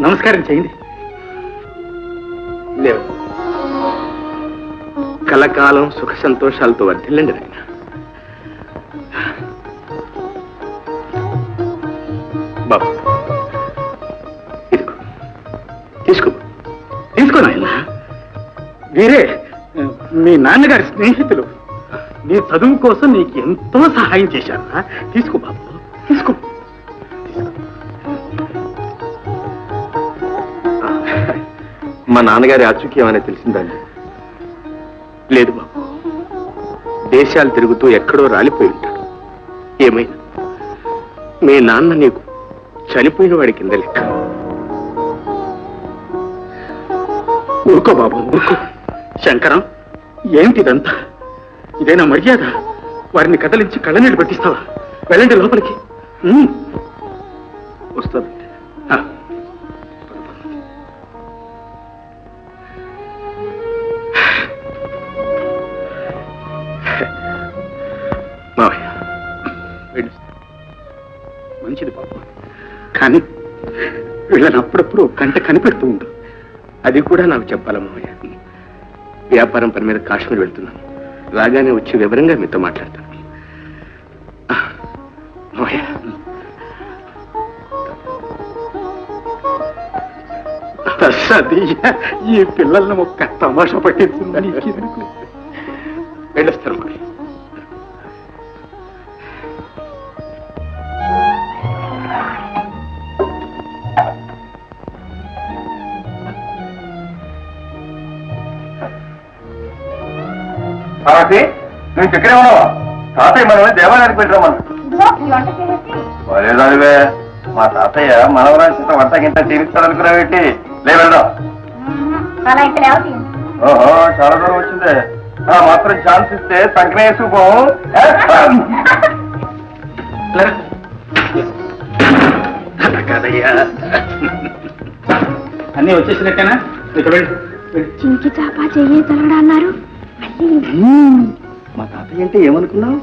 నమస్కారం చేయండి. లేవు. కలకాలం సుఖ సంతోషాలతో వర్ధిల్లండి నాయన. బాబు ఇదిగో. తీసుకో. తీసుకో నాయన. వీరే మీ నాన్నగారి స్నేహితులు. నీ చదువు కోసం నీకు ఎంతో సహాయం చేశారా. తీసుకో బాబు. తీసుకో. మా నాన్నగారి ఆచూక్యం అనేది తెలిసిందండి? లేదు బాబు. దేశాలు తిరుగుతూ ఎక్కడో రాలిపోయి ఉంటాడు ఏమైనా? మీ నాన్న నీకు చనిపోయిన వాడి కింద లెక్క. ఊరుకో బాబు ఊరుకో. శంకరం ఏంటిదంతా ఇదేనా మర్యాద? వారిని కదలించి కళ్ళనీళ్ళు పెట్టిస్తావా? వెళ్ళండి లోపలికి. ఉమ్. వస్తుంది మంచిది బాబు కానీ వీళ్ళని అప్పుడప్పుడు గంట కనిపెడుతూ ఉండు. అది కూడా నాకు చెప్పాలా మావయ్య? వ్యాపారం పని మీద కాశ్మీర్ వెళ్తున్నాను. రాగానే వచ్చి వివరంగా మీతో మాట్లాడతాను. ఈ పిల్లల్ని ఒక్క తమాషా పట్టించిందని. వెళ్ళొస్తారు మావయ్య. పార్వతి నువ్వు ఇక్కడే ఉన్నావా? తాతయ్య మనమే దేవాలయానికి పెట్టిరమ్మను. లేదానివే మా తాతయ్య మనవరాజు చేత వంట గింట తీరుస్తాడనుకున్నావేంటి లే వెళ్దాం. అలా ఇక్కడ ఎవరు ఓహో చాలా దూరం వచ్చిందే. ఆ మాత్రం ఛాన్స్ ఇస్తే అలా కాదయ్యా. అన్నీ వచ్చేసినట్టేనా. చింకి చాప చెయ్యి తలడా అన్నారు. మా తాతయ్య అంటే ఏమనుకున్నావు?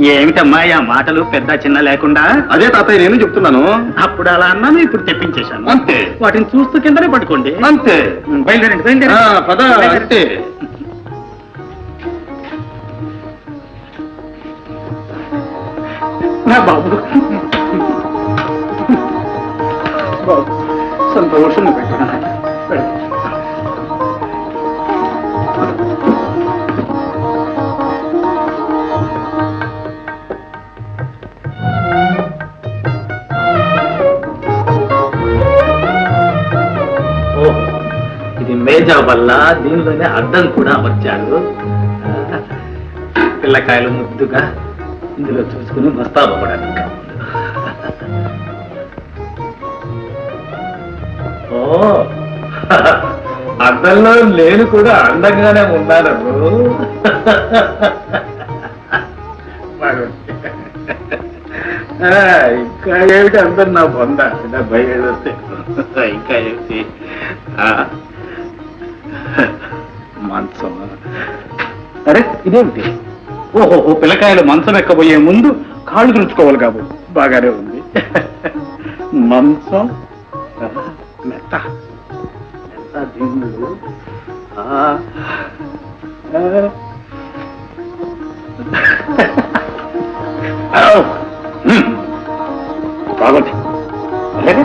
ఏమిటమ్మా ఆ మాటలు పెద్ద చిన్న లేకుండా? అదే తాతయ్య నేను చెప్తున్నాను. అప్పుడు అలా అన్నాను ఇప్పుడు తెప్పించేశాను. అంతే. వాటిని చూస్తూ కిందనే పట్టుకోండి అంతే. బయలుదేరండి బయలుదేరండి. ఆ, పద అంతే బాబు. బాబు సంతోషంగా పెట్టిన ఇది మేజా వల్ల దీనిలోనే అర్థం కూడా అమర్చాడు పిల్లకాయలు ముద్దుగా ఇందులో చూసుకుని మస్తాబపడానికి ఓ అద్దంలో నేను కూడా అందంగానే ఉన్నాను ఇంకా ఏమిటి అందరు నా బొంద? నా ఏళ్ళు వస్తే ఇంకా ఏమిటి? మంచం అరే ఇదేమిటి? ఓహోహో పిల్లకాయలు మంచం ఎక్కబోయే ముందు కాళ్ళు తుడుచుకోవాలి కాబు. బాగానే ఉంది. మంచం? మెత్త. మెత్త దిండు. బాగుంది. అలాగే?